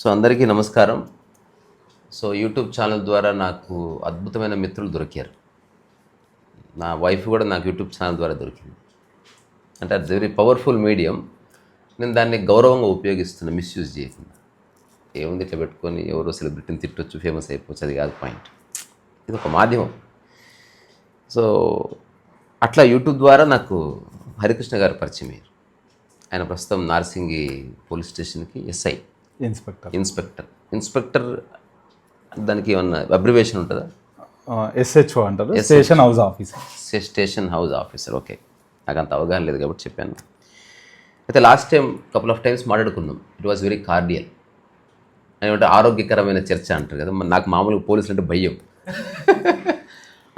So అందరికీ నమస్కారం. So YouTube channel ద్వారా నాకు అద్భుతమైన మిత్రులు దొరికారు. నా వైఫ్ కూడా నాకు యూట్యూబ్ ఛానల్ ద్వారా దొరికింది. అంటే అది వెరీ పవర్ఫుల్ మీడియం. నేను దాన్ని గౌరవంగా ఉపయోగిస్తున్నా మిస్యూజ్ చేయకుండా. ఏముంది ఇట్లా పెట్టుకొని ఎవరో సెలబ్రిటీని తిట్టొచ్చు ఫేమస్ అయిపోవచ్చు అది కాదు పాయింట్ ఇది ఒక మాధ్యమం. సో అట్లా యూట్యూబ్ ద్వారా నాకు హరికృష్ణ గారు పరిచయం అయ్యారు. ఆయన ప్రస్తుతం నార్సింగి పోలీస్ స్టేషన్కి ఎస్ఐ. ఇన్స్పెక్టర్. ఇన్స్పెక్టర్. ఇన్స్పెక్టర్ దానికి ఏమన్నా అబ్రివేషన్ ఉంటుందా? ఎస్హెచ్ఓ అంటారు. స్టేషన్ హౌస్ ఆఫీసర్ స్టే- స్టేషన్ హౌస్ ఆఫీసర్ ఓకే నాకు అంత అవగాహన లేదు కాబట్టి చెప్పాను. అయితే last time couple of times మాట్లాడుకున్నాం. ఇట్ వాజ్ వెరీ కార్డియల్ ఏమంటే ఆరోగ్యకరమైన చర్చ అంటారు కదా నాకు మామూలుగా పోలీసులు అంటే భయం.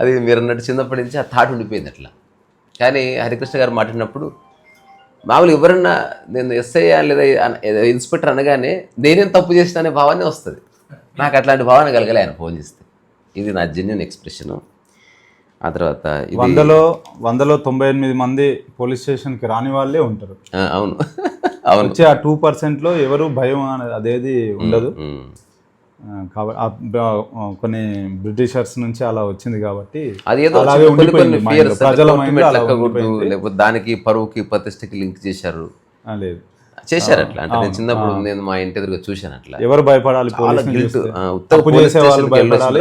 అది మీరు అన్నట్టు చిన్నప్పటి నుంచి ఆ థాట్ ఉండిపోయింది అట్లా. కానీ హరికృష్ణ గారు మాట్లాడినప్పుడు మామూలుగా ఎవరన్నా నేను ఎస్ఐ లేదా ఇన్స్పెక్టర్ అనగానే నేనేం తప్పు చేసిన అనే భావనే వస్తుంది. నాకు అట్లాంటి భావన కలగలే ఆయన ఫోన్ చేస్తే. ఇది నా జెన్యున్ ఎక్స్ప్రెషను ఆ తర్వాత వందలో వందలో తొంభై ఎనిమిది మంది పోలీస్ స్టేషన్కి రాని వాళ్ళే ఉంటారు. అవును. అవును. వచ్చే ఆ టూ పర్సెంట్లో ఎవరు భయం అనేది అదేది ఉండదు. కాబట్టి కొన్ని బ్రిటిషర్స్ నుంచి అలా వచ్చింది కాబట్టి అది ఏదో. లేకపోతే దానికి పరువుకి ప్రతిష్టకి లింక్ చేశారు. లేదు. చేశారు అట్లా. అంటే నేను చిన్నప్పుడు నేను మా ఇంటి ఎదురుగా చూశాను అట్లా. ఎవరు భయపడాలి? తప్పు చేసే వాళ్ళు భయపడాలి.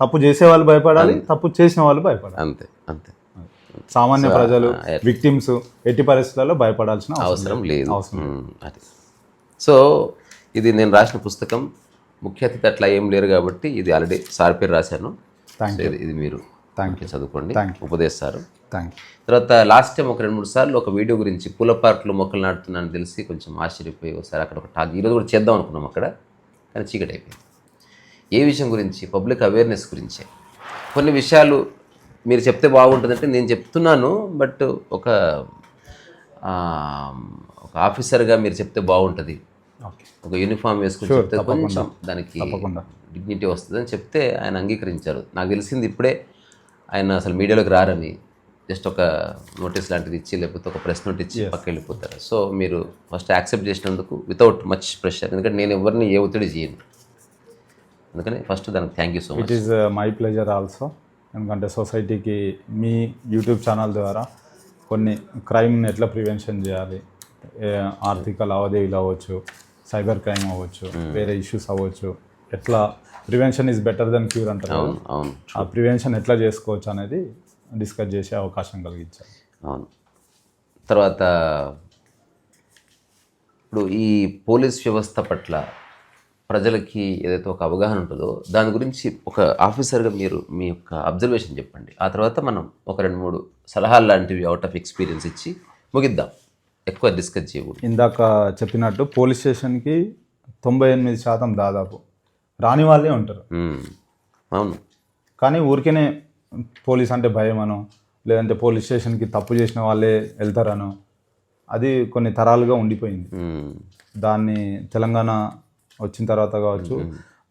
తప్పు చేసే వాళ్ళు భయపడాలి తప్పు చేసిన వాళ్ళు భయపడాలి. అంతే అంతే. సామాన్య ప్రజలు విక్టిమ్స్ ఎట్టి పరిస్థితుల్లో భయపడాల్సిన అవసరం అవసరం లేదు. అది. సో ఇది నేను రాసిన పుస్తకం. ముఖ్య అతిథి అట్లా ఏం లేరు కాబట్టి ఇది ఆల్రెడీ సార్ పేరు రాశాను. ఇది- మీరు Thank ఓకే, చదువుకోండి. ఉపదేశారు థ్యాంక్ యూ తర్వాత లాస్ట్ టైం ఒక రెండు మూడు సార్లు ఒక వీడియో గురించి పూల పార్కులో మొక్కలు నాటుతున్నాను తెలిసి కొంచెం ఆశ్చర్యపోయి ఒకసారి అక్కడ ఒక టాక్ ఈరోజు కూడా చేద్దాం అనుకున్నాం అక్కడ కానీ చీకటి అయిపోయింది. ఏ విషయం గురించి? పబ్లిక్ అవేర్నెస్ గురించే. కొన్ని విషయాలు మీరు చెప్తే బాగుంటుందంటే నేను చెప్తున్నాను బట్ ఒక ఒక ఆఫీసర్గా మీరు చెప్తే బాగుంటుంది. ఒక యూనిఫామ్ వేసుకుని చెప్తే కొంచెం దానికి తప్పకుండా. డిగ్నిటీ వస్తుందని చెప్తే ఆయన అంగీకరించారు. నాకు తెలిసింది ఇప్పుడే ఆయన అసలు మీడియాలోకి రారని జస్ట్ ఒక నోటీస్ లాంటిది ఇచ్చి లేకపోతే ఒక ప్రెస్ నోట్ ఇచ్చి పక్క వెళ్ళిపోతారు. సో మీరు ఫస్ట్ యాక్సెప్ట్ చేసినందుకు వితౌట్ మచ్ ప్రెషర్ ఎందుకంటే నేను ఎవరిని ఏ ఒత్తిడి చేయను. అందుకని ఫస్ట్ దానికి thank you so much it is my pleasure also ఎందుకంటే సొసైటీకి మీ యూట్యూబ్ ఛానల్ ద్వారా కొన్ని క్రైమ్ని ఎట్లా ప్రివెన్షన్ చేయాలి? ఆర్థిక లావాదేవీలు అవ్వచ్చు సైబర్ క్రైమ్ అవ్వచ్చు వేరే ఇష్యూస్ అవ్వచ్చు ఎట్లా prevention is better than cure అంటారు. అవును అవును. ఆ ప్రివెన్షన్ ఎట్లా చేసుకోవచ్చు అనేది డిస్కస్ చేసే అవకాశం కలిగించారు అవును. తర్వాత ఇప్పుడు ఈ పోలీస్ వ్యవస్థ పట్ల ప్రజలకి ఏదైతే ఒక అవగాహన ఉంటుందో దాని గురించి ఒక ఆఫీసర్గా మీరు మీ యొక్క అబ్జర్వేషన్ చెప్పండి. ఆ తర్వాత మనం ఒక రెండు మూడు సలహాలు లాంటివి అవుట్ ఆఫ్ ఎక్స్పీరియన్స్ ఇచ్చి ముగిద్దాం. ఎక్కువ డిస్కస్ చేయకూడదు. ఇందాక చెప్పినట్టు పోలీస్ స్టేషన్కి తొంభై ఎనిమిది శాతం దాదాపు రాని వాళ్ళే ఉంటారు. అవును. కానీ ఊరికేనే పోలీస్ అంటే భయమనో లేదంటే పోలీస్ స్టేషన్కి తప్పు చేసిన వాళ్ళే వెళ్తారనో అది కొన్ని తరాలుగా ఉండిపోయింది. దాన్ని తెలంగాణ వచ్చిన తర్వాత కావచ్చు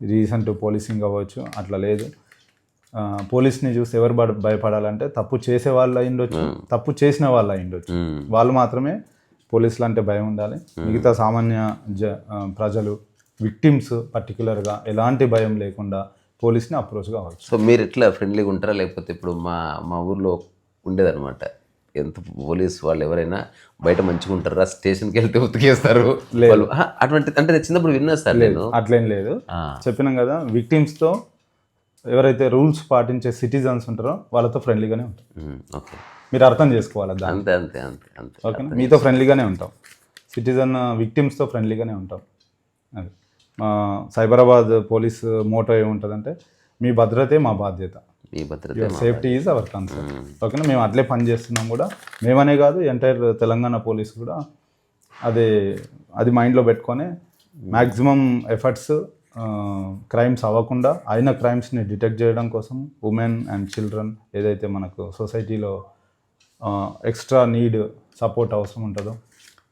రీసెంట్ పోలీసింగ్ అవ్వచ్చు అట్లా లేదు. పోలీస్ని చూసి ఎవరు భయ- భయపడాలంటే తప్పు చేసే వాళ్ళు అయి ఉండొచ్చు తప్పు చేసిన వాళ్ళు అయి ఉండొచ్చు ఉమ్, వాళ్ళు మాత్రమే పోలీసులు అంటే భయం ఉండాలి. మిగతా సామాన్య జ ప్రజలు విక్టిమ్స్ పర్టికులర్గా ఎలాంటి భయం లేకుండా పోలీస్ని అప్రోచ్ కావచ్చు. సో మీరు ఎట్లా ఫ్రెండ్లీగా ఉంటారా? లేకపోతే ఇప్పుడు మా మా ఊర్లో ఉండేదన్నమాట. ఎంత పోలీస్ వాళ్ళు ఎవరైనా బయట మంచిగా ఉంటారా? స్టేషన్కి వెళ్తే ఉతికేస్తారు. ఆహా, అటువంటి అంటే నేను చిన్నప్పుడు విన్నా సార్ నేను. అట్లేం లేదు. చెప్పినాం కదా విక్టిమ్స్తో ఎవరైతే రూల్స్ పాటించే సిటిజన్స్ ఉంటారో వాళ్ళతో ఫ్రెండ్లీగానే ఉంటాం. Um, okay. మీరు అర్థం చేసుకోవాలి దాన్ని. అంతే అంతే అంతే అంతే. ఓకేనా? మీతో ఫ్రెండ్లీగానే ఉంటాం. సిటిజన్ విక్టిమ్స్తో ఫ్రెండ్లీగానే ఉంటాం. అది. మా సైబరాబాద్ పోలీస్ మోటో ఏముంటుందంటే మీ భద్రతే మా బాధ్యత. మీ భద్రత సేఫ్టీ ఈజ్ అవర్ కన్సర్న్ ఓకేనా? మేము అట్లే పని చేస్తున్నాం కూడా. మేమనే కాదు ఎంటైర్ తెలంగాణ పోలీస్ కూడా అది అది మైండ్లో పెట్టుకొని మ్యాక్సిమం ఎఫర్ట్స్ క్రైమ్స్ అవ్వకుండా అయిన క్రైమ్స్ని డిటెక్ట్ చేయడం కోసం ఉమెన్ అండ్ చిల్డ్రన్ ఏదైతే మనకు సొసైటీలో ఎక్స్ట్రా నీడ్ సపోర్ట్ అవసరం ఉంటుందో.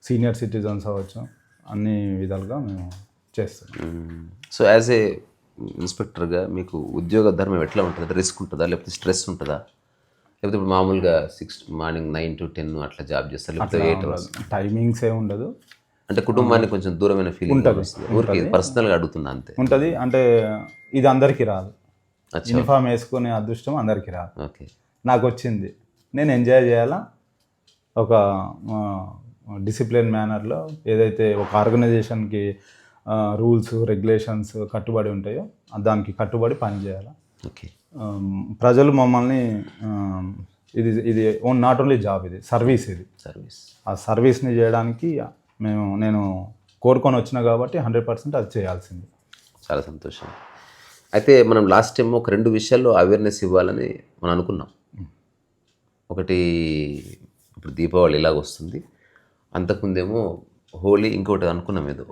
సీనియర్ సిటిజన్స్ అవ్వచ్చు. అన్ని విధాలుగా మేము చేస్తాం. సో యాజ్ ఏ ఇన్స్పెక్టర్గా మీకు ఉద్యోగ ధర్మం ఎట్లా ఉంటుంది? రిస్క్ ఉంటుందా? లేకపోతే స్ట్రెస్ ఉంటుందా? లేకపోతే ఇప్పుడు మామూలుగా six morning nine to ten అట్లా జాబ్ చేస్తారు. లేకపోతే ఎయిట్ అవర్స్ టైమింగ్స్ ఏ ఉండదు. అంటే కుటుంబాన్ని కొంచెం దూరమైన ఫీలింగ్ వస్తుంది. ఊరికి పర్సనల్గా అడుగుతున్నా అంతే. ఉంటుంది. అంటే ఇది అందరికీ రాదు. యూనిఫామ్ వేసుకునే అదృష్టం అందరికీ రాదు. ఓకే. నాకు వచ్చింది. నేను ఎంజాయ్ చేయాలా? ఒక డిసిప్లిన్ మేనర్లో ఏదైతే ఒక ఆర్గనైజేషన్కి రూల్స్ రెగ్యులేషన్స్ కట్టుబడి ఉంటాయో దానికి కట్టుబడి పని చేయాలా ఓకే ప్రజలు మమ్మల్ని ఇది ఇది ఓన్ నాట్ ఓన్లీ జాబ్ ఇది సర్వీస్ ఇది. సర్వీస్ ఆ సర్వీస్ని చేయడానికి మేము నేను కోరుకొని వచ్చిన కాబట్టి హండ్రెడ్ పర్సెంట్ అది చేయాల్సింది. చాలా సంతోషం. అయితే మనం లాస్ట్ టైం ఒక రెండు విషయాల్లో అవేర్నెస్ ఇవ్వాలని మనం అనుకున్నాం. ఒకటి ఇప్పుడు దీపావళి ఇలాగ వస్తుంది. అంతకుముందేమో హోలీ ఇంకోటి అనుకున్నాం ఏదో.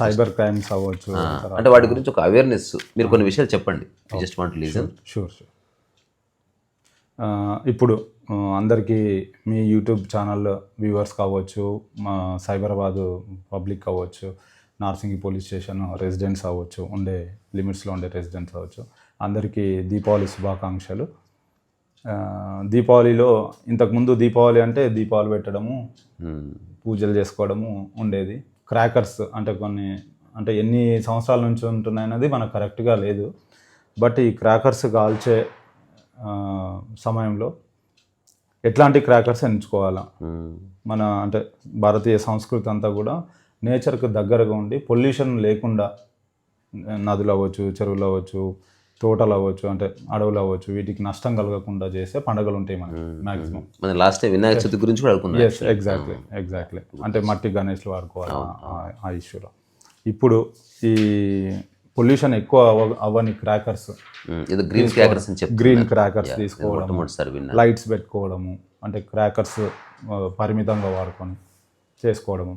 సైబర్ క్రైమ్స్ అవ్వచ్చు అంటే వాటి గురించి ఒక అవేర్నెస్ మీరు కొన్ని విషయాలు చెప్పండి. Just want liaison sure sure ఇప్పుడు అందరికీ మీ యూట్యూబ్ ఛానల్ వ్యూవర్స్ కావచ్చు మా సైబరాబాద్ పబ్లిక్ కావచ్చు నార్సింగి పోలీస్ స్టేషన్ రెసిడెంట్స్ అవ్వచ్చు ఉండే లిమిట్స్లో ఉండే రెసిడెంట్స్ అవ్వచ్చు అందరికీ దీపావళి శుభాకాంక్షలు. దీపావళిలో ఇంతకుముందు దీపావళి అంటే దీపావళి పెట్టడము పూజలు చేసుకోవడము ఉండేది. క్రాకర్స్ అంటే కొన్ని అంటే ఎన్ని సంవత్సరాల నుంచి ఉంటున్నాయన్నది మనకు కరెక్ట్గా లేదు. బట్ ఈ క్రాకర్స్ కాల్చే సమయంలో ఎట్లాంటి క్రాకర్స్ ఎంచుకోవాలా? మన అంటే భారతీయ సంస్కృతి అంతా కూడా నేచర్కు దగ్గరగా ఉండి పొల్యూషన్ లేకుండా నదులు అవ్వచ్చు చెరువులు అవ్వచ్చు తోటలు అవ్వచ్చు అంటే అడవులు అవ్వచ్చు వీటికి నష్టం కలగకుండా చేసే పండుగలు ఉంటాయి మనకి మ్యాక్సిమం మన లాస్ట్ టైం వినాయక చవితి గురించి కూడా అనుకున్నాం ఎస్ ఎగ్జాక్ట్లీ ఎగ్జాక్ట్లీ అంటే మట్టి గణేష్లు వాడుకోవాలి ఆ- ఇష్యూలో ఇప్పుడు ఈ పొల్యూషన్ ఎక్కువ అవ అవ్వని క్రాకర్స్ గ్రీన్ క్రాకర్స్ అని గ్రీన్ క్రాకర్స్ తీసుకోవడం లైట్స్ పెట్టుకోవడము అంటే క్రాకర్స్ పరిమితంగా వాడుకొని చేసుకోవడము.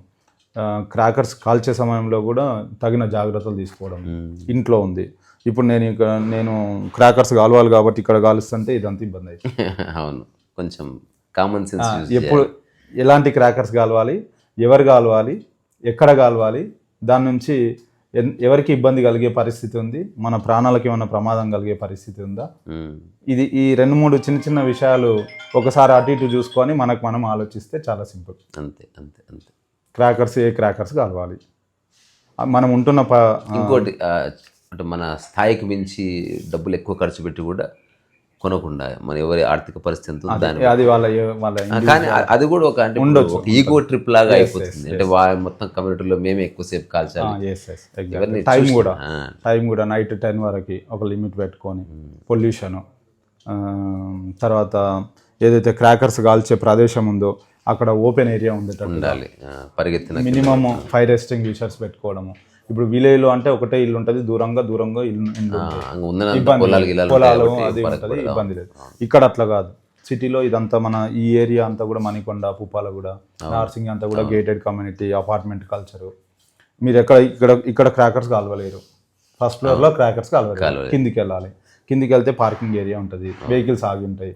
క్రాకర్స్ కాల్చే సమయంలో కూడా తగిన జాగ్రత్తలు తీసుకోవడం ఇంట్లో ఉంది. ఇప్పుడు నేను ఇక్కడ నేను క్రాకర్స్ కాలవాలి కాబట్టి ఇక్కడ కాలుస్తుంటే ఇదంతా ఇబ్బంది అవుతుంది అవును. కొంచెం కామన్ సెన్స్ ఎప్పుడు ఎలాంటి క్రాకర్స్ కాలవాలి ఎవరు కాలవాలి ఎక్కడ కాలవాలి దాని నుంచి ఎవరికి ఇబ్బంది కలిగే పరిస్థితి ఉంది మన ప్రాణాలకి ఏమైనా ప్రమాదం కలిగే పరిస్థితి ఉందా? ఇది ఈ రెండు మూడు చిన్న చిన్న విషయాలు ఒకసారి అటు ఇటు చూసుకొని మనకు మనం ఆలోచిస్తే చాలా సింపుల్. అంతే అంతే అంతే. క్రాకర్స్ ఏ క్రాకర్స్ కాలవాలి. మనం ఉంటున్న ఇంకోటి అంటే మన స్థాయికి మించి డబ్బులు ఎక్కువ ఖర్చు పెట్టి కూడా కొనకుండా మన ఎవరి ఆర్థిక పరిస్థితి దాని అది వాళ్ళ కానీ అది కూడా ఒక అంటే ఒక ఈగో ట్రిప్ లాగా అయిపోతుంది. అంటే మొత్తం కమ్యూనిటీలో మేమే ఎక్కువసేపు కాల్చాలి. టైం కూడా టైం కూడా నైట్ టెన్ వరకు ఒక లిమిట్ పెట్టుకొని పొల్యూషన్ తర్వాత ఏదైతే క్రాకర్స్ కాల్చే ప్రదేశం ఉందో అక్కడ ఓపెన్ ఏరియా ఉండేటట్టు ఉండాలి. పరిగెత్తిన మినిమమ్ ఫైర్ ఎస్టింగ్విషర్స్ పెట్టుకోవడము ఇప్పుడు విలేజ్లో అంటే ఈ ఏరియా ఉంటుంది దూరంగా దూరంగా ఇల్లు ఇల్లు ఇబ్బంది పొలాలు అది ఉంటుంది ఇబ్బంది లేదు. ఇక్కడ అట్లా కాదు. సిటీలో ఇదంతా మన ఈ ఏరియా అంతా కూడా మణికొండ పుప్పాలగూడ నార్సింగ్ అంతా కూడా గేటెడ్ కమ్యూనిటీ అపార్ట్మెంట్ కల్చరు మీరు ఎక్కడ ఇక్కడ ఇక్కడ క్రాకర్స్ కాలవలేరు. ఫస్ట్ ఫ్లోర్లో క్రాకర్స్ కాలవలేరు. కిందికి వెళ్ళాలి కిందికి వెళ్తే పార్కింగ్ ఏరియా ఉంటుంది వెహికల్స్ ఆగి ఉంటాయి.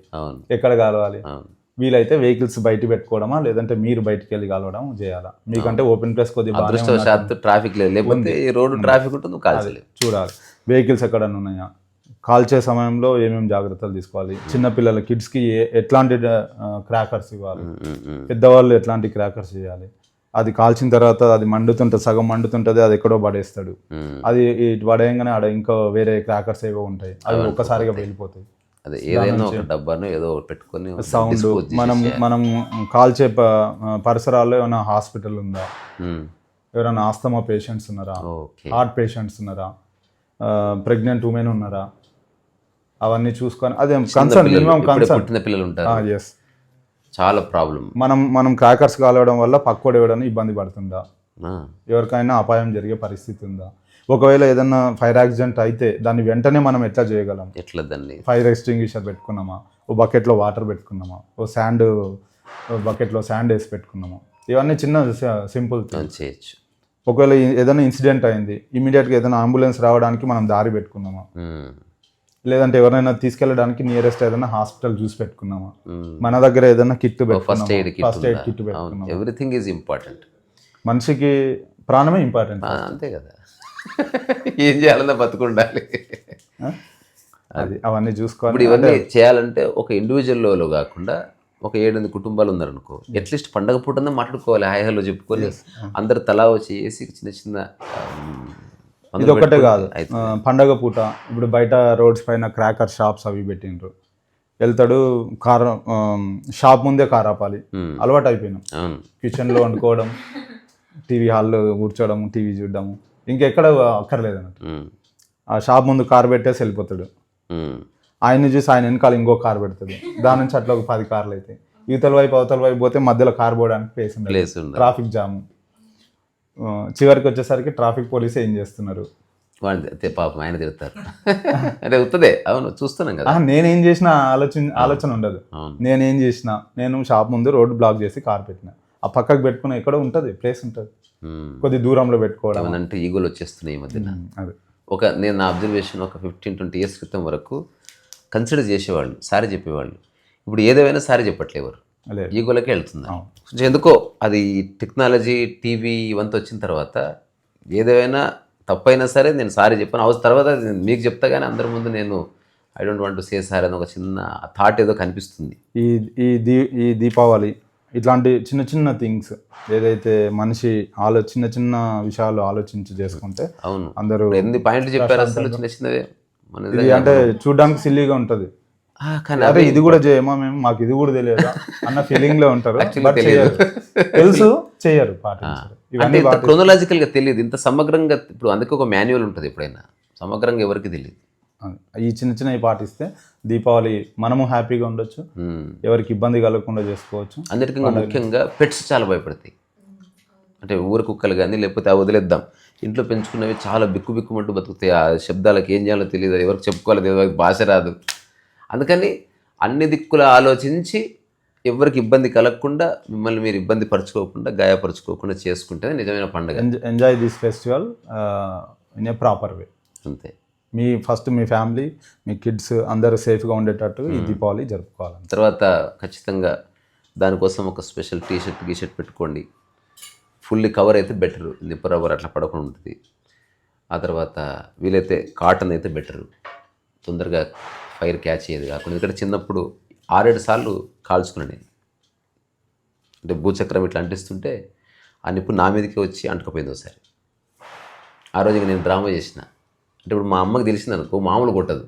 ఎక్కడ కాలవాలి? వీలైతే వెహికల్స్ బయట పెట్టుకోవడమా లేదంటే మీరు బయటికి వెళ్ళి కలవడం చేయాలా? మీకంటే ఓపెన్ ప్లేస్ కొద్దిగా అదృష్టవశాత్తు ట్రాఫిక్ లేదు. లేకపోతే రోడ్డు ట్రాఫిక్ ఉంటుంది చూడాలి. వెహికల్స్ ఎక్కడన్నా ఉన్నాయా? కాల్చే సమయంలో ఏమేమి జాగ్రత్తలు తీసుకోవాలి? చిన్నపిల్లల కిడ్స్కి ఎట్లాంటి క్రాకర్స్ ఇవ్వాలి. పెద్దవాళ్ళు ఎట్లాంటి క్రాకర్స్ చేయాలి? అది కాల్చిన తర్వాత అది మండుతుంటుంది సగం మండుతుంటుంది అది ఎక్కడో పడేస్తాడు. అది ఇటు పడేయంగానే ఆడ ఇంకా వేరే క్రాకర్స్ ఏవో ఉంటాయి. అవి ఒక్కసారిగా వెళ్ళిపోతాయి. అదే ఏదైనా ఒక డబ్బాను ఏదో పెట్టుకొని సౌండ్ మనం మనం కాల్చే పరిసరాల్లో ఏమైనా హాస్పిటల్ ఉందా? ఎవరైనా ఆస్తమా పేషెంట్స్ ఉన్నారా? హార్ట్ పేషెంట్స్ ఉన్నారా? ప్రెగ్నెంట్ ఉమెన్ ఉన్నారా? అవన్నీ చూసుకొని అదే కన్సర్న్ మినిమం కన్సర్న్ పుట్టిన పిల్లలు ఉంటారు. ఎస్ చాలా ప్రాబ్లం మనం మనం క్రాకర్స్ కాలవడం వల్ల పక్కోడు ఎవడన్నా ఇబ్బంది పడుతుందా? ఎవరికైనా అపాయం జరిగే పరిస్థితి ఉందా? ఒకవేళ ఏదన్నా ఫైర్ యాక్సిడెంట్ అయితే దాన్ని వెంటనే మనం ఎట్లా చేయగలం? ఎట్లా దాన్ని ఫైర్ ఎక్స్టింగ్విషర్ పెట్టుకున్నామా? ఓ బకెట్లో వాటర్ పెట్టుకున్నామా? ఓ శాండ్ బకెట్లో శాండ్ వేసి పెట్టుకున్నామా? ఇవన్నీ చిన్న సింపుల్ చేయొచ్చు. ఒకవేళ ఏదైనా ఇన్సిడెంట్ అయింది ఇమీడియట్గా ఏదైనా అంబులెన్స్ రావడానికి మనం దారి పెట్టుకున్నామా? లేదంటే ఎవరైనా తీసుకెళ్ళడానికి నియరెస్ట్ ఏదైనా హాస్పిటల్ చూసి పెట్టుకున్నామా. మన దగ్గర ఏదైనా kit first aid kit first aid kit everything is important మనిషికి ప్రాణమే ఇంపార్టెంట్ అంతే కదా. ఏం చేయాలన్నా బతుకుండాలి. అది. అవన్నీ చూసుకొని ఇప్పుడు ఇవన్నీ చేయాలంటే ఒక ఇండివిజువల్ లెవెల్లో కాకుండా ఒక ఏడెనిమిది కుటుంబాలు ఉన్నారనుకో అట్లీస్ట్ పండగ పూటన్నా మాట్లాడుకోవాలి హాయ్ హలో చెప్పుకొని అందరు తలా వచ్చి వేసి చిన్న చిన్న ఇది ఒకటే కాదు. పండగ పూట ఇప్పుడు బయట రోడ్స్ పైన క్రాకర్ షాప్స్ అవి పెట్టిండ్రు. వెళ్తాడు కార్ షాప్ ముందే కార్ ఆపాలి ఉమ్, అలవాటు అయిపోయినాం. కిచెన్లో వండుకోవడం టీవీ హాల్లో కూర్చోవడం టీవీ చూడడం ఇంకెక్కడ అక్కర్లేదు అన్నట్టు ఆ షాప్ ముందు కార్ పెట్టేసి వెళ్ళిపోతాడు. ఉమ్, ఆయన్ని చూసి ఆయన వెనకాల ఇంకో కార్ పెడతాడు. దాని నుంచి అట్లా ఒక పది కార్లు అవుతాయి యువతల వైపు అవతల వైపు పోతే మధ్యలో కార్ పోవడానికి ప్లేస్ ఉండదు. Place traffic jam. చివరికి వచ్చేసరికి ట్రాఫిక్ పోలీస్ ఏం చేస్తున్నారు? వాడిని పాపం ఆయన తిడతారు. అంటే ఉత్తదే. అవును చూస్తున్నాం కదా. నేనేం చేసిన ఆలోచన ఆలోచన ఉండదు. నేనేం చేసిన నేను షాప్ ముందు రోడ్డు బ్లాక్ చేసి కార్ పెట్టిన. ఆ పక్కకు పెట్టుకున్న ఎక్కడో ఉంటుంది ప్లేస్ ఉంటుంది. కొద్ది దూరంలో పెట్టుకోవడం. ఏమనంటే ఈగోలు వచ్చేస్తున్నాయి ఈ మధ్యన. అది. ఒక నేను నా అబ్జర్వేషన్ ఒక ఫిఫ్టీన్ ట్వంటీ ఇయర్స్ క్రితం వరకు కన్సిడర్ చేసేవాళ్ళు సారీ చెప్పేవాళ్ళు. ఇప్పుడు ఏదేమైనా సారీ చెప్పట్లేవారు ఈగోలకే వెళ్తుంది. ఎందుకో అది టెక్నాలజీ టీవీ ఇవంతా వచ్చిన తర్వాత ఏదైనా తప్పైనా సరే నేను సారీ చెప్పాను. అవసరం తర్వాత మీకు చెప్తా కానీ అందరి ముందు నేను I don't want to say sorry అని ఒక చిన్న థాట్ ఏదో కనిపిస్తుంది. ఈ ఈ దీ ఈ దీపావళి ఇట్లాంటి చిన్న చిన్న థింగ్స్ ఏదైతే మనిషి ఆలో చిన్న చిన్న విషయాలు ఆలోచించి చేసుకుంటే అవును. అందరూ ఎన్ని పాయింట్లు చెప్పారు అసలు చిన్న ఇది అంటే చూడడానికి సిల్లీగా ఉంటది. అరే ఇది కూడా చేయమా మేము? మాకు ఇది కూడా తెలియదా? అన్న ఫీలింగ్లో ఉంటారు తెలుసు చేయరు అంటే chronological గా తెలియదు. ఇంత సమగ్రంగా ఇప్పుడు అందుకే ఒక మాన్యువల్ ఉంటుంది ఎప్పుడైనా. సమగ్రంగా ఎవరికి తెలియదు. ఈ చిన్న చిన్నవి పాటిస్తే దీపావళి మనము హ్యాపీగా ఉండొచ్చు. ఎవరికి ఇబ్బంది కలగకుండా చేసుకోవచ్చు. అన్నిటికన్నా ముఖ్యంగా పెట్స్ చాలా భయపడతాయి. అంటే ఊరు కుక్కలు కానీ లేకపోతే ఆ వదిలేద్దాం. ఇంట్లో పెంచుకున్నవి చాలా బిక్కు బిక్కుమంటూ బతుకుతాయి. ఆ శబ్దాలకు ఏం చేయాలో తెలియదు ఎవరికి చెప్పుకోవాలో వాళ్ళకి భాష రాదు. అందుకని అన్ని దిక్కుల ఆలోచించి ఎవరికి ఇబ్బంది కలగకుండా మిమ్మల్ని మీరు ఇబ్బంది పరచుకోకుండా గాయపరచుకోకుండా చేసుకుంటే నిజమైన పండుగ. Enjoy this festival in a proper way అంతే. మీ ఫస్ట్ మీ ఫ్యామిలీ మీ కిడ్స్ అందరూ సేఫ్గా ఉండేటట్టు ఈ దీపావళి జరుపుకోవాలి. తర్వాత ఖచ్చితంగా దానికోసం ఒక స్పెషల్ టీ షర్ట్ గీ షర్ట్ పెట్టుకోండి. ఫుల్లీ కవర్ అయితే బెటరు. నిప్పు రబ్బర్ అట్లా పడకుండా ఉంటుంది. ఆ తర్వాత వీలైతే కాటన్ అయితే బెటరు. తొందరగా ఫైర్ క్యాచ్ అయ్యేది కాకుండా ఎందుకంటే చిన్నప్పుడు ఆరేడు సార్లు కాల్చుకున్నాను నేను అంటే భూచక్రం ఇట్లా అంటిస్తుంటే ఆ నిప్పు నా మీదకి వచ్చి అంటుకుపోయింది ఒకసారి. ఆ రోజు నేను డ్రామా చేసిన. అంటే ఇప్పుడు మా అమ్మకి తెలిసింది అనుకో మామూలు కొట్టదు.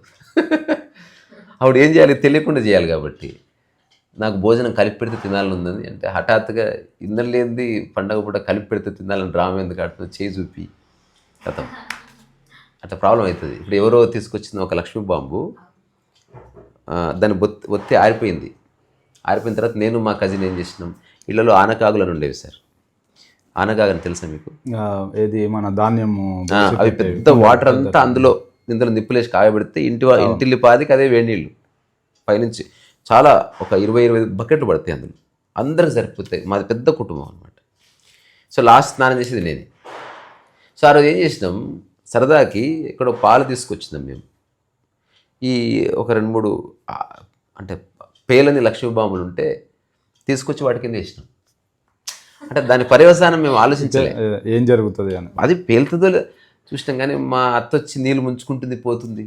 ఆవిడ ఏం చేయాలి? తెలియకుండా చేయాలి కాబట్టి. నాకు భోజనం కలిపి పెడితే తినాలని ఉందని అంటే హఠాత్తుగా ఇన్నర్ లేనిది పండగ పూట కలిపి పెడితే తినాలని డ్రామా ఎందుకు ఆడుతుంది చేయి చూపి. కథం. అట్లా ప్రాబ్లం అవుతుంది. ఇప్పుడు ఎవరో తీసుకొచ్చింది ఒక లక్ష్మీ బాంబు. దాన్ని బొత్తి ఒత్తి ఆరిపోయింది. ఆరిపోయిన తర్వాత నేను మా కజిన్ ఏం చేసినాం? ఇళ్ళలో ఆనకాగులను ఉండేవి సార్. ఆనకాగని తెలుసా మీకు? ఏది మన ధాన్యము ఆ, అవి పెద్ద వాటర్ అంతా అందులో ఇందులో నిప్పులేసి కాగబెడితే ఇంటి ఇంటిల్లి పాదికి అదే వేడి నీళ్ళు. పైనుంచి చాలా ఒక ఇరవై ఇరవై బకెట్లు పడతాయి అందులో. అందరికి సరిపోతాయి. మాది పెద్ద కుటుంబం అనమాట సో లాస్ట్ స్నానం చేసేది నేనే. సో ఆ రోజు ఏం చేసినాం? సరదాకి ఇక్కడ పాలు తీసుకొచ్చినాం మేము. ఈ ఒక రెండు మూడు అంటే పేలని లక్ష్మీ బాంబులు ఉంటే తీసుకొచ్చి వాటి కింద వేసినాం. అంటే దాని పర్యవసానం మేము ఆలోచించలే. ఏ, జరుగుతుంది అని. అది పేలుతుందో చూసినాం కానీ మా అత్త వచ్చి నీళ్ళు ముంచుకుంటుంది పోతుంది.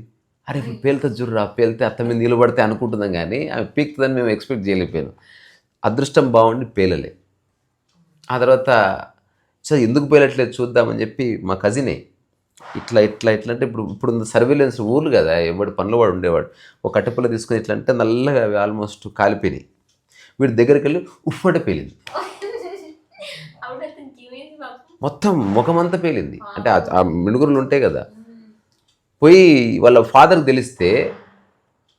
అరే ఇప్పుడు పేలుతుంది చూడరా పేలితే అత్త మీద నీళ్ళు పడితే అనుకుంటున్నాం కానీ ఆమె పీక్తుందని మేము ఎక్స్పెక్ట్ చేయలేకపోయాను. అదృష్టం బాగుండి పేలలే. ఆ తర్వాత సో ఎందుకు పేలట్లేదు చూద్దామని చెప్పి మా కజినే ఇట్లా ఇట్లా ఇట్లా అంటే ఇప్పుడు ఇప్పుడు సర్వేలెన్స్ ఊర్లు కదా ఎవడు పనులు వాడు ఉండేవాడు. ఒక కట్టెపుల్ల తీసుకొని ఇట్లా అంటే నల్లగా అవి ఆల్మోస్ట్ కాలిపోయినాయి. వీడి దగ్గరికి వెళ్ళి ఉఫ్ అంటే పేలింది అప్పుడు అతనికి ఏమైంది పాపం మొత్తం ముఖమంతా పేలింది. అంటే ఆ- మినుగురులు ఉంటాయి కదా. పోయి వాళ్ళ ఫాదర్కి తెలిస్తే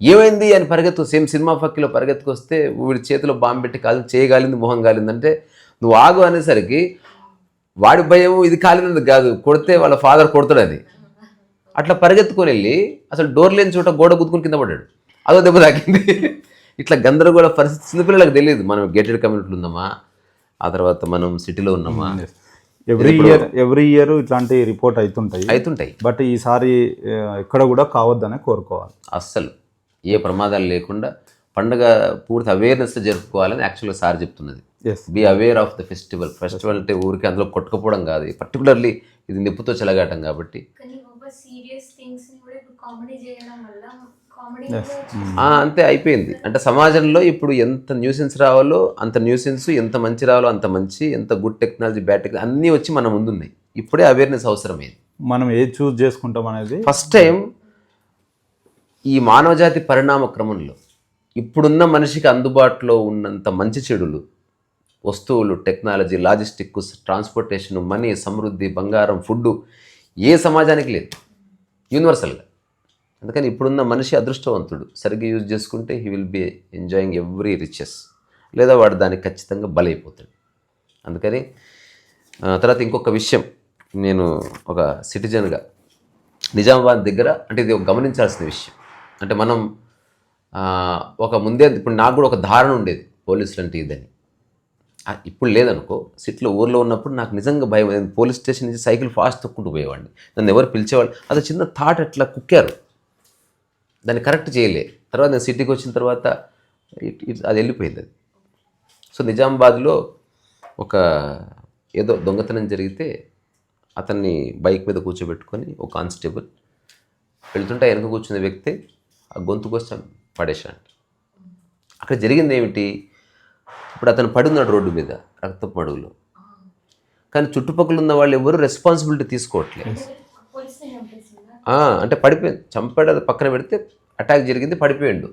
ఏమైంది? అని పరిగెత్తు సేమ్ సినిమా పక్కిలో పరిగెత్తుకొస్తే వీడి చేతిలో బాంబు పెట్టి కాలి చేయగాలింది మొహం కాలిందంటే నువ్వు ఆగు అనేసరికి వాడి భయం ఇది కాలినందుకు కాదు కొడితే వాళ్ళ ఫాదర్ కొడతాడు అది అట్లా పరిగెత్తుకొని వెళ్ళి అసలు డోర్ లేని చోట గోడ గుద్దుకుని కింద పడ్డాడు. అదో దెబ్బ తాకింది. ఇట్లా గందరగోళ పరిస్థితి చిన్నపిల్లలకు తెలియదు. మనం గేటెడ్ కమ్యూనిటీలో ఉన్నామా? ఆ తర్వాత మనం సిటీలో ఉన్నామా? ఎవ్రీ ఇయర్ ఎవ్రీ ఇయర్ ఇట్లాంటి రిపోర్ట్ అవుతుంటాయి అవుతుంటాయి బట్ ఈసారి ఎక్కడ కూడా కావద్దనే కోరుకోవాలి. అస్సలు. ఏ ప్రమాదాలు లేకుండా పండగ పూర్తి అవేర్నెస్ జరుపుకోవాలని యాక్చువల్గా సార్ చెప్తున్నది. Yes be aware of the festival festival అంటే ఊరికి అందులో కొట్టుకుపోవడం కాదు. పర్టికులర్లీ ఇది నిప్పుతో చెలగాటం కాబట్టి. సీరియస్ థింగ్స్ కూడా కామెడీ చేయడం వల్ల అంతే అయిపోయింది. అంటే సమాజంలో ఇప్పుడు ఎంత న్యూసెన్స్ రావాలో అంత న్యూసెన్స్ ఎంత మంచి రావాలో అంత మంచి ఎంత గుడ్ టెక్నాలజీ బ్యాడ్ టెక్నాలజీ అన్నీ వచ్చి మన ముందున్నాయి. ఇప్పుడే అవేర్నెస్ అవసరమైంది. మనం ఏది చూస్ చేసుకుంటాం అనేది ఫస్ట్ టైం ఈ మానవజాతి పరిణామ క్రమంలో ఇప్పుడున్న మనిషికి అందుబాటులో ఉన్నంత మంచి చెడులు వస్తువులు టెక్నాలజీ లాజిస్టిక్ ట్రాన్స్పోర్టేషన్ మనీ సమృద్ధి బంగారం ఫుడ్ ఏ సమాజానికి లేదు. యూనివర్సల్గా అందుకని ఇప్పుడున్న మనిషి అదృష్టవంతుడు. సరిగ్గా యూజ్ చేసుకుంటే he will be enjoying every riches లేదా వాడు దానికి ఖచ్చితంగా బలైపోతాడు. అందుకని తర్వాత ఇంకొక విషయం నేను ఒక సిటిజన్గా నిజామాబాద్ దగ్గర అంటే ఇది ఒక గమనించాల్సిన విషయం. అంటే మనం ఒక ముందే ఇప్పుడు నాకు కూడా ఒక ధారణ ఉండేది పోలీసులు అంటే ఇదని. ఇప్పుడు లేదనుకో సిట్లో ఊర్లో ఉన్నప్పుడు నాకు నిజంగా భయం పోలీస్ స్టేషన్ నుంచి సైకిల్ ఫాస్ట్ తొక్కుంటూ పోయేవాడిని. నన్ను ఎవరు పిలిచేవాళ్ళు? అది చిన్న థాట్ అట్లా కుక్కారు. దాన్ని కరెక్ట్ చేయలే. తర్వాత నేను సిటీకి వచ్చిన తర్వాత ఇట్- అది వెళ్ళిపోయింది అది. సో నిజామాబాద్లో ఒక ఏదో దొంగతనం జరిగితే అతన్ని బైక్ మీద కూర్చోబెట్టుకొని ఒక కానిస్టేబుల్ వెళ్తుంటే వెనక కూర్చున్న వ్యక్తి ఆ గొంతు కోసం పడేశాడు. అక్కడ జరిగింది ఏమిటి? ఇప్పుడు అతను పడున్నాడు రోడ్డు మీద రక్తపు మడుగులో. కానీ చుట్టుపక్కల ఉన్న వాళ్ళు ఎవరు రెస్పాన్సిబిలిటీ తీసుకోవట్లేదు. అంటే పడిపోయింది చంపాడు అది పక్కన పెడితే అటాక్ జరిగింది పడిపోయిండు.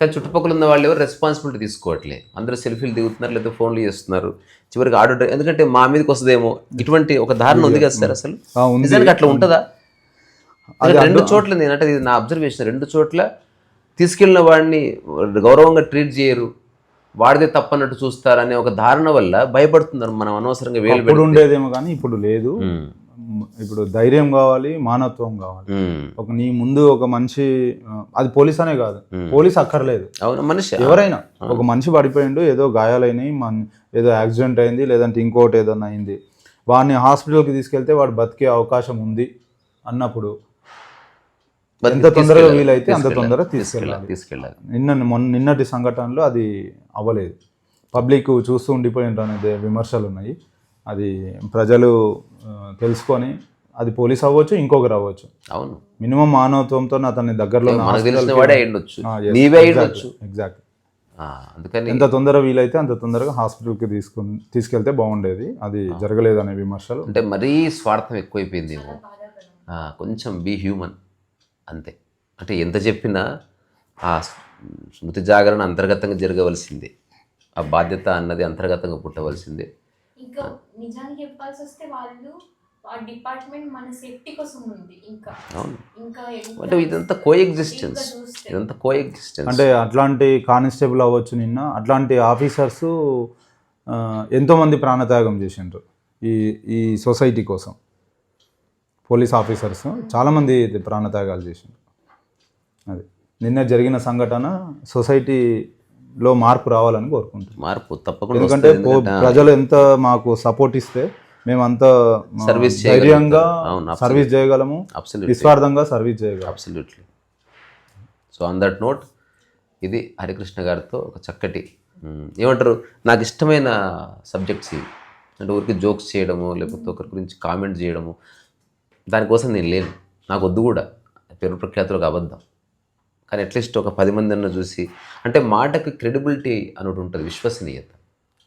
కానీ చుట్టుపక్కల ఉన్న వాళ్ళు ఎవరు రెస్పాన్సిబిలిటీ తీసుకోవట్లే. అందరూ సెల్ఫీలు దిగుతున్నారు లేదా ఫోన్లు చేస్తున్నారు. చివరికి ఆర్డర్ ఎందుకంటే మా మీదకి వస్తుందేమో ఇటువంటి ఒక ధారణ ఉంది కదా సార్ అసలు? ఆ, ఉంది. నిజానికి అట్లా ఉంటుందా? రెండు చోట్ల నేను అంటే ఇది నా అబ్జర్వేషన్ రెండు చోట్ల తీసుకెళ్ళిన వాడిని గౌరవంగా ట్రీట్ చేయరు. వాడిదే తప్పన్నట్టు చూస్తారనే ఒక ధారణ వల్ల భయపడుతున్నారు మనం అనవసరంగా వేలు. ఉండేదేమో కానీ ఇప్పుడు లేదు. ఇప్పుడు ధైర్యం కావాలి మానవత్వం కావాలి. ఒక నీ ముందు ఒక మనిషి అది పోలీస్ అనే కాదు. పోలీస్ అక్కర్లేదు. అవును మనిషి. ఎవరైనా. ఒక మనిషి పడిపోయిండు ఏదో గాయాలైనాయి మన ఏదో యాక్సిడెంట్ అయింది లేదంటే ఇంకోటి ఏదైనా అయింది. వాడిని హాస్పిటల్కి తీసుకెళ్తే వాడు బతికే అవకాశం ఉంది అన్నప్పుడు ఎంత తొందరగా. వీలైతే అంత. తొందరగా తీసుకెళ్ళాలి తీసుకెళ్ళాలి. నిన్న మొన్న నిన్నటి సంఘటనలో అది అవ్వలేదు. పబ్లిక్ చూస్తూ ఉండిపోయింటారు అనేది విమర్శలు ఉన్నాయి. అది ప్రజలు తెలుసుకొని అది పోలీస్ అవ్వచ్చు ఇంకొకరు అవ్వచ్చు. అవును. మినిమం మానవత్వంతో అతన్ని దగ్గరలో ఎగ్జాక్ట్ అందుకని ఎంత తొందరగా వీలైతే అంత తొందరగా హాస్పిటల్కి తీసుకు తీసుకెళ్తే బాగుండేది. అది జరగలేదు అనే విమర్శలు. అంటే మరీ స్వార్థం ఎక్కువైపోయిందేమో ఆ, కొంచెం బీ హ్యూమన్ అంతే. అంటే ఎంత చెప్పినా ఆ స్మృతి జాగరణ అంతర్గతంగా జరగవలసిందే. ఆ బాధ్యత అన్నది అంతర్గతంగా పుట్టవలసిందే. ఇంకా నిజానికి చెప్పాల్సి వస్తే వాళ్ళు ఆ డిపార్ట్మెంట్ మన సేఫ్టీ కోసం ఉంది ఇంకా. ఇంకా అంటే ఇదంతా కో ఎగ్జిస్టెన్స్ ఇంకా చూస్తే. ఇదంతా కో ఎగ్జిస్టెన్స్ అంటే అట్లాంటి కానిస్టేబుల్ అవ్వచ్చు నిన్న అట్లాంటి ఆఫీసర్స్ ఎంతోమంది ప్రాణత్యాగం చేసిండ్రు ఈ ఈ సొసైటీ కోసం. పోలీస్ ఆఫీసర్స్ చాలామంది ప్రాణత్యాగాలు చేసిండ్రు. అది. నిన్న జరిగిన సంఘటన సొసైటీలో మార్పు రావాలని కోరుకుంటున్నాం. మార్పు తప్పకుండా ఎందుకంటే ప్రజలు ఎంత మాకు సపోర్ట్ ఇస్తే మేమంతా ఆ, Service ధైర్యంగా సర్వీస్ చేయగలము. నిస్వార్థంగా సర్వీస్ చేయగలము. Absolutely so on that note ఇది హరికృష్ణ గారితో ఒక చక్కటి ఏమంటారు? నాకు ఇష్టమైన సబ్జెక్ట్స్ ఇవి అంటే ఊరికి జోక్స్ చేయడము లేకపోతే ఒకరి గురించి కామెంట్ చేయడము. దానికోసం నేను లేను. నాకు వద్దు కూడా. పేరు ప్రఖ్యాతులకు అబద్ధం. కానీ అట్లీస్ట్ ఒక పది మంది అన్న చూసి అంటే మాటకు క్రెడిబిలిటీ అని ఒకటి ఉంటుంది విశ్వసనీయత.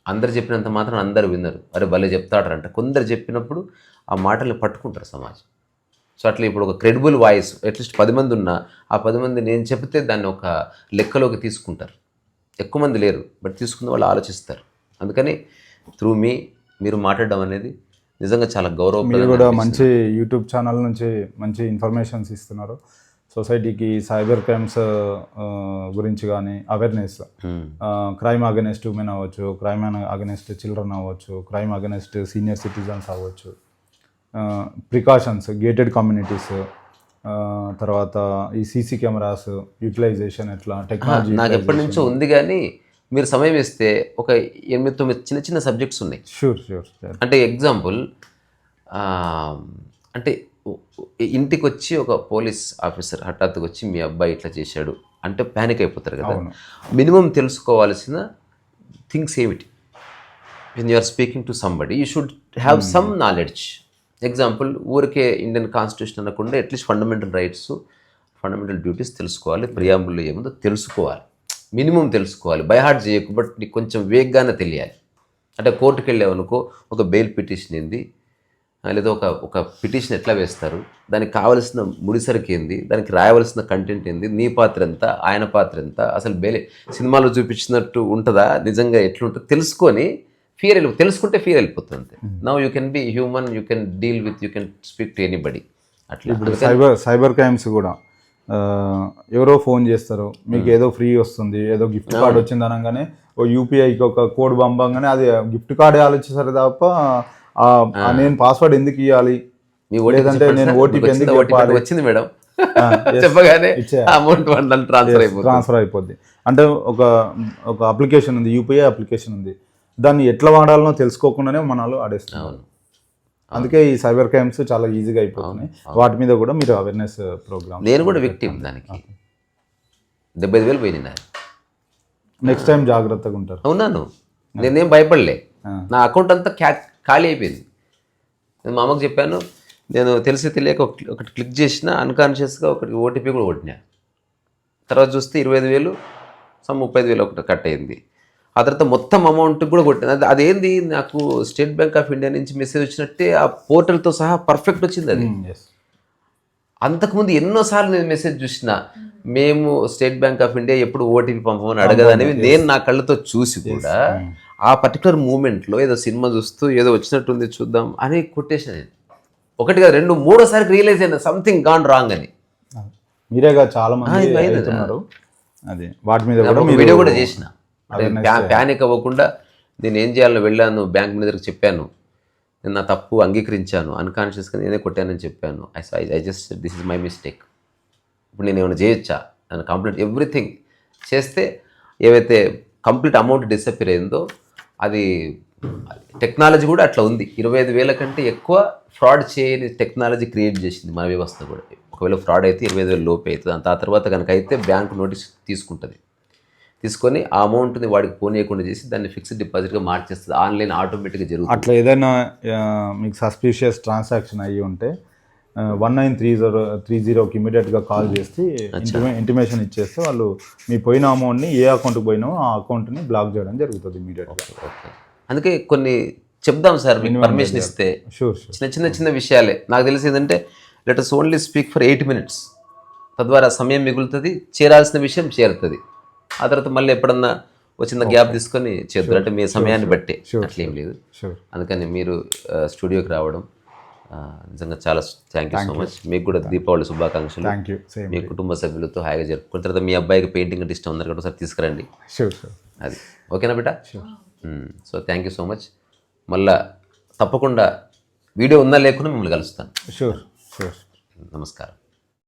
అందరు చెప్పినంత మాత్రం అందరు వినరు అరే భలే చెప్తాడంట. కొందరు చెప్పినప్పుడు ఆ మాటల్ని పట్టుకుంటారు సమాజం. సో అట్లా ఇప్పుడు ఒక క్రెడిబుల్ వాయిస్ అట్లీస్ట్ పది మంది ఉన్నా ఆ పది మంది నేను చెప్తే దాన్ని ఒక లెక్కలోకి తీసుకుంటారు. ఎక్కువ మంది లేరు బట్ తీసుకున్న వాళ్ళు ఆలోచిస్తారు. అందుకని త్రూ మీ మీరు మాట్లాడడం అనేది నిజంగా చాలా మీరు గౌరవప్రదంగా కూడా. మంచి యూట్యూబ్ ఛానల్ నుంచి మంచి ఇన్ఫర్మేషన్స్ ఇస్తున్నారు. సొసైటీకి సైబర్ క్రైమ్స్ గురించి కానీ awareness hmm. Crime against women అవ్వచ్చు క్రైమ్ అగెనెస్ట్ చిల్డ్రన్ అవ్వచ్చు క్రైమ్ అగెనెస్ట్ సీనియర్ సిటిజన్స్ అవ్వచ్చు. ప్రికాషన్స్ గేటెడ్ కమ్యూనిటీస్ తర్వాత ఈ సీసీ కెమెరాస్ యూటిలైజేషన్ ఎట్లా టెక్నాలజీ నాకు ఎప్పటి నుంచో ఉంది కానీ మీరు సమయం ఇస్తే ఒక ఎనిమిది తొమ్మిది చిన్న చిన్న సబ్జెక్ట్స్ ఉన్నాయి. షూర్ షూర్ అంటే ఎగ్జాంపుల్ అంటే ఇంటికి వచ్చి ఒక పోలీస్ ఆఫీసర్ హఠాత్తుగా వచ్చి మీ అబ్బాయి ఇట్లా చేశాడు అంటే ప్యానిక్ అయిపోతారు కదా. మినిమం తెలుసుకోవాల్సిన థింగ్స్ ఏమిటి? When you are speaking to somebody you should have some knowledge example ఊరికే ఇండియన్ కాన్స్టిట్యూషన్ అనకుండా at least fundamental rights fundamental duties తెలుసుకోవాలి ప్రియాంబుల్లో ఏముందో తెలుసుకోవాలి. మినిమం తెలుసుకోవాలి. బై హార్ట్ చేయకు బట్ నీకు కొంచెం వేగ్గానే తెలియాలి. అంటే కోర్టుకు వెళ్ళావనుకో ఒక బెయిల్ పిటిషన్ ఏంది? లేదా ఒక ఒక పిటిషన్ ఎట్లా వేస్తారు? దానికి కావలసిన ముడిసరికి ఏంది? దానికి రాయవలసిన కంటెంట్ ఏంది? నీ పాత్ర ఎంత? ఆయన పాత్ర ఎంత? అసలు బెయిల్ సినిమాలో చూపించినట్టు ఉంటుందా? నిజంగా ఎట్లుంటుందో? తెలుసుకొని ఫియర్ వెళ్ళి తెలుసుకుంటే ఫియర్ వెళ్ళిపోతుంది now you can be human you can deal with you can speak to anybody అట్లా. ఇప్పుడు సైబర్ సైబర్ క్రైమ్స్ కూడా ఎవరో ఫోన్ చేస్తారు మీకు ఏదో ఫ్రీ వస్తుంది ఏదో గిఫ్ట్ కార్డ్ వచ్చింది అనగానే ఓ యూపీఐకి ఒక కోడ్ పంపంగానే అది గిఫ్ట్ కార్డే ఆలోచిస్తారు తప్ప నేను పాస్వర్డ్ ఎందుకు ఇవ్వాలి లేదంటే నేను. ఓటీపీ ఎందుకు వచ్చిందా? ఓటీపీ చెప్పాలి వచ్చింది మేడం. చెప్పగానే. అమౌంట్ ట్రాన్స్ఫర్ అయిపోతుంది. ట్రాన్స్ఫర్ అయిపోద్ది. అంటే ఒక ఒక అప్లికేషన్ ఉంది యూపీఐ అప్లికేషన్ ఉంది. దాన్ని ఎట్లా వాడాలనో తెలుసుకోకుండానే మనలో ఆడేస్తున్నారు. అవును. అందుకే ఈ సైబర్ క్రైమ్స్ చాలా ఈజీగా అయిపోతున్నాయి. వాటి మీద కూడా మీరు అవేర్నెస్ ప్రోగ్రామ్ నేను కూడా విక్టిమ్ దానికి. డెబ్బై వేలు పోయింది నెక్స్ట్ టైం జాగ్రత్తగా ఉంటారు. అవునాను. నేనేం భయపడలే. నా అకౌంట్ అంతా క్యా ఖాళీ అయిపోయింది. నేను మా అమ్మకు చెప్పాను నేను తెలిసి తెలియక ఒక- ఒకటి క్లిక్ చేసిన అన్కాన్షియస్గా ఒకటి ఓటీపీ కూడా కొట్టినా. తర్వాత చూస్తే ఇరవై ఐదు వేలు సమ్ ముప్పై ఐదు వేలు ఒకటి కట్ అయింది. ఆ తర్వాత మొత్తం అమౌంట్ కూడా కొట్టింది అది అదేంది నాకు స్టేట్ బ్యాంక్ ఆఫ్ ఇండియా నుంచి మెసేజ్ వచ్చినట్టే ఆ పోర్టల్తో సహా పర్ఫెక్ట్ వచ్చింది అది. ఎస్ అంతకుముందు ఎన్నోసార్లు నేను మెసేజ్ చూసిన మేము స్టేట్ బ్యాంక్ ఆఫ్ ఇండియా ఎప్పుడు ఓటీపీ పంపమని అడగదనేవి నేను నా కళ్ళతో చూసి కూడా ఆ పర్టికులర్ మూమెంట్లో ఏదో సినిమా చూస్తూ ఏదో వచ్చినట్టుంది చూద్దాం అని కొట్టేసిన నేను ఒకటి కాదు రెండు మూడోసారికి రియలైజ్ అయినా సంథింగ్ గాన్ రాంగ్ అని. మీరేగా చాలా మంది అది వాటి మీద మీరు వీడియో కూడా చేసిన. ప్యానిక్ అవ్వకుండా నేను ఏం చేయాలో వెళ్ళాను బ్యాంక్ మేనేజర్కి చెప్పాను. నేను నా తప్పు అంగీకరించాను అన్కాన్షియస్గా నేనే కొట్టానని చెప్పాను. I I just this is my mistake ఇప్పుడు నేను ఏమైనా చేయొచ్చా? నేను కంప్లీట్ ఎవ్రీథింగ్ చేస్తే ఏవైతే కంప్లీట్ అమౌంట్ డిసప్పేర్ అయిందో అది టెక్నాలజీ కూడా అట్లా ఉంది. ఇరవై ఐదు వేల కంటే ఎక్కువ ఫ్రాడ్ చేయని టెక్నాలజీ క్రియేట్ చేసింది మన వ్యవస్థ కూడా. ఒకవేళ ఫ్రాడ్ అయితే ఇరవై ఐదు వేలు లోపు అవుతుంది. అంత ఆ తర్వాత కనుక అయితే బ్యాంక్ నోటీస్ తీసుకుంటుంది. తీసుకొని ఆ అమౌంట్ని వాడికి పోనీయకుండా చేసి దాన్ని ఫిక్స్డ్ డిపాజిట్గా మార్చేస్తుంది. ఆన్లైన్ ఆటోమేటిక్గా జరుగుతుంది. అట్లా ఏదైనా మీకు సస్పీషియస్ ట్రాన్సాక్షన్ అయ్యి ఉంటే one nine three zero three జీరోకి ఇమీడియట్గా కాల్ చేసి ఇంటిమేషన్ ఇచ్చేస్తే వాళ్ళు మీ పోయిన అమౌంట్ని ఏ అకౌంట్కి పోయినామో ఆ అకౌంట్ని బ్లాక్ చేయడం జరుగుతుంది ఇమీడియట్గా అందుకే కొన్ని చెప్దాం సార్ మీకు పర్మిషన్ ఇస్తే. చిన్న చిన్న చిన్న విషయాలే. నాకు తెలిసి ఏంటంటే let us only speak for eight minutes తద్వారా సమయం మిగులుతుంది చేరాల్సిన విషయం చేరుతుంది. ఆ తర్వాత మళ్ళీ ఎప్పుడన్నా ఒక చిన్న గ్యాప్ తీసుకొని చేద్దరు. అంటే మీ సమయాన్ని బట్టే. అట్లేం లేదు. అందుకని మీరు స్టూడియోకి రావడం ఆ, నిజంగా చాలా థ్యాంక్ యూ సో మచ్ మీకు కూడా దీపావళి శుభాకాంక్షలు. థ్యాంక్ యూ మీ కుటుంబ సభ్యులతో హాయిగా జరుపుకున్న తర్వాత మీ అబ్బాయికి పెయింటింగ్ అంటే ఇష్టం ఉన్నారు కాబట్టి ఒకసారి తీసుకురండి. షూర్ షూర్ అది. ఓకేనా బిడ్డ? So thank you so much మళ్ళా తప్పకుండా వీడియో ఉందా లేకుండా మిమ్మల్ని కలుస్తాను. షూర్ షూర్ నమస్కారం.